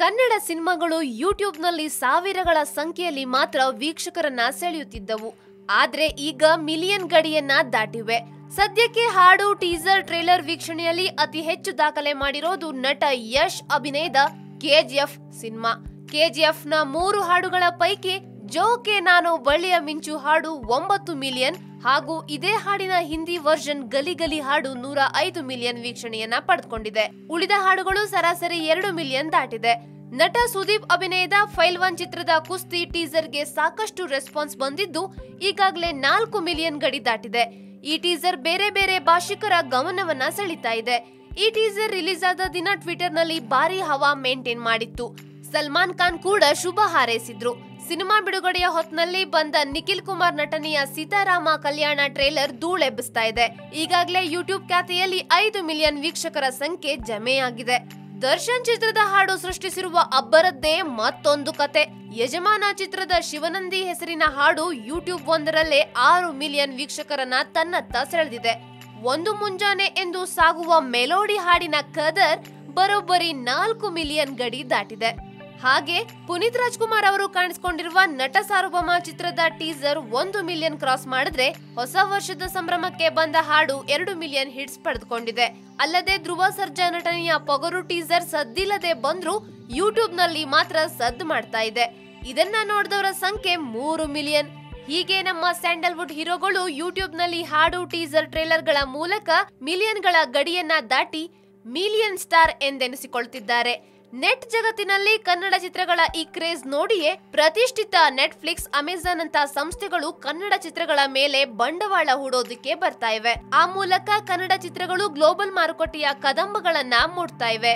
ಕನ್ನಡ ಸಿನಿಮಾಗಳು ಯೂಟ್ಯೂಬ್ನಲ್ಲಿ ಸಾವಿರಗಳ ಸಂಖ್ಯೆಯಲ್ಲಿ ಮಾತ್ರ ವೀಕ್ಷಕರನ್ನ ಸೆಳೆಯುತ್ತಿದ್ದವು. ಆದ್ರೆ ಈಗ ಮಿಲಿಯನ್ ಗಡಿಯನ್ನ ದಾಟಿವೆ. ಸದ್ಯಕ್ಕೆ ಹಾಡು, ಟೀಸರ್, ಟ್ರೇಲರ್ ವೀಕ್ಷಣೆಯಲ್ಲಿ ಅತಿ ಹೆಚ್ಚು ದಾಖಲೆ ಮಾಡಿರೋದು ನಟ ಯಶ್ ಅಭಿನಯದ ಕೆಜಿಎಫ್ ಸಿನಿಮಾ. ಕೆಜಿಎಫ್ನ ಮೂರು ಹಾಡುಗಳ ಪೈಕಿ ಜೋಕೆ ನಾನು ಬಳ್ಳಿಯ ಮಿಂಚು ಹಾಡು ಒಂಬತ್ತು ಮಿಲಿಯನ್ ಹಾಗೂ ಇದೇ ಹಾಡಿನ ಹಿಂದಿ ವರ್ಷನ್ ಗಲಿ ಗಲಿ ಹಾಡು ನೂರ ಐದು ಮಿಲಿಯನ್ ವೀಕ್ಷಣೆಯನ್ನ ಪಡೆದುಕೊಂಡಿದೆ. ಉಳಿದ ಹಾಡುಗಳು ಸರಾಸರಿ ಎರಡು ಮಿಲಿಯನ್ ದಾಟಿದೆ. ನಟ ಸುದೀಪ್ ಅಭಿನಯದ ಫೈಲ್ ಒನ್ ಚಿತ್ರದ ಕುಸ್ತಿ ಟೀಸರ್ಗೆ ಸಾಕಷ್ಟು ರೆಸ್ಪಾನ್ಸ್ ಬಂದಿದ್ದು ಈಗಾಗಲೇ ನಾಲ್ಕು ಮಿಲಿಯನ್ ಗಡಿ ದಾಟಿದೆ. ಈ ಟೀಸರ್ ಬೇರೆ ಬೇರೆ ಭಾಷಿಕರ ಗಮನವನ್ನ ಸೆಳೀತಾ ಇದೆ. ಈ ಟೀಸರ್ ರಿಲೀಸ್ ಆದ ದಿನ ಟ್ವಿಟರ್ನಲ್ಲಿ ಭಾರಿ ಹವಾ ಮೇಂಟೈನ್ ಮಾಡಿತ್ತು. ಸಲ್ಮಾನ್ ಖಾನ್ ಕೂಡ ಶುಭ ಹಾರೈಸಿದ್ರು. ಸಿನಿಮಾ ಬಿಡುಗಡೆಯ ಹೊತ್ನಲ್ಲಿ ಬಂದ ನಿಖಿಲ್ ಕುಮಾರ್ ನಟನೆಯ ಸೀತಾರಾಮ ಕಲ್ಯಾಣ ಟ್ರೇಲರ್ ಧೂಳೆಬ್ಬಿಸ್ತಾ ಇದೆ. ಈಗಾಗಲೇ ಯೂಟ್ಯೂಬ್ ಖ್ಯಾತಿಯಲ್ಲಿ ಐದು ಮಿಲಿಯನ್ ವೀಕ್ಷಕರ ಸಂಖ್ಯೆ ಜಮೆಯಾಗಿದೆ. ದರ್ಶನ್ ಚಿತ್ರದ ಹಾಡು ಸೃಷ್ಟಿಸಿರುವ ಅಬ್ಬರದ್ದೇ ಮತ್ತೊಂದು ಕತೆ. ಯಜಮಾನ ಚಿತ್ರದ ಶಿವನಂದಿ ಹೆಸರಿನ ಹಾಡು ಯೂಟ್ಯೂಬ್ ಒಂದರಲ್ಲೇ ಆರು ಮಿಲಿಯನ್ ವೀಕ್ಷಕರನ್ನ ತನ್ನತ್ತ ಸೆಳೆದಿದೆ. ಒಂದು ಮುಂಜಾನೆ ಎಂದು ಸಾಗುವ ಮೆಲೋಡಿ ಹಾಡಿನ ಕದರ್ ಬರೋಬ್ಬರಿ ನಾಲ್ಕು ಮಿಲಿಯನ್ ಗಡಿ ದಾಟಿದೆ. ಹಾಗೆ ಪುನೀತ್ ರಾಜ್ಕುಮಾರ್ ಅವರು ಕಾಣಿಸಿಕೊಂಡಿರುವ ನಟ ಸಾರ್ವಭೌಮ ಚಿತ್ರದ ಟೀಸರ್ ಒಂದು ಮಿಲಿಯನ್ ಕ್ರಾಸ್ ಮಾಡಿದ್ರೆ ಹೊಸ ವರ್ಷದ ಸಂಭ್ರಮಕ್ಕೆ ಬಂದ ಹಾಡು ಎರಡು ಮಿಲಿಯನ್ ಹಿಟ್ಸ್ ಪಡೆದುಕೊಂಡಿದೆ. ಅಲ್ಲದೆ ಧ್ರುವ ಸರ್ಜಾ ನಟನೆಯ ಪೊಗರು ಟೀಸರ್ ಸದ್ದಿಲ್ಲದೆ ಬಂದ್ರೂ ಯೂಟ್ಯೂಬ್ನಲ್ಲಿ ಮಾತ್ರ ಸದ್ದು ಮಾಡ್ತಾ ಇದೆ. ಇದನ್ನ ನೋಡಿದವರ ಸಂಖ್ಯೆ ಮೂರು ಮಿಲಿಯನ್. ಹೀಗೆ ನಮ್ಮ ಸ್ಯಾಂಡಲ್ವುಡ್ ಹೀರೋಗಳು ಯೂಟ್ಯೂಬ್ನಲ್ಲಿ ಹಾಡು, ಟೀಸರ್ ಟ್ರೇಲರ್ಗಳ ಮೂಲಕ ಮಿಲಿಯನ್ಗಳ ಗಡಿಯನ್ನ ದಾಟಿ ಮಿಲಿಯನ್ ಸ್ಟಾರ್ ಎಂದೆನಿಸಿಕೊಳ್ತಿದ್ದಾರೆ. ನೆಟ್ ಜಗತ್ತಿನಲ್ಲಿ ಕನ್ನಡ ಚಿತ್ರಗಳ ಈ ಕ್ರೇಜ್ ನೋಡಿಯೇ ಪ್ರತಿಷ್ಠಿತ ನೆಟ್ಫ್ಲಿಕ್ಸ್ ಅಮೆಜಾನ್ ಅಂತ ಸಂಸ್ಥೆಗಳು ಕನ್ನಡ ಚಿತ್ರಗಳ ಮೇಲೆ ಬಂಡವಾಳ ಹೂಡೋದಕ್ಕೆ ಬರ್ತಾ ಇವೆ. ಆ ಮೂಲಕ ಕನ್ನಡ ಚಿತ್ರಗಳು ಗ್ಲೋಬಲ್ ಮಾರುಕಟ್ಟೆಯ ಕದಂಬಗಳನ್ನ ಮೂಡ್ತಾ ಇವೆ.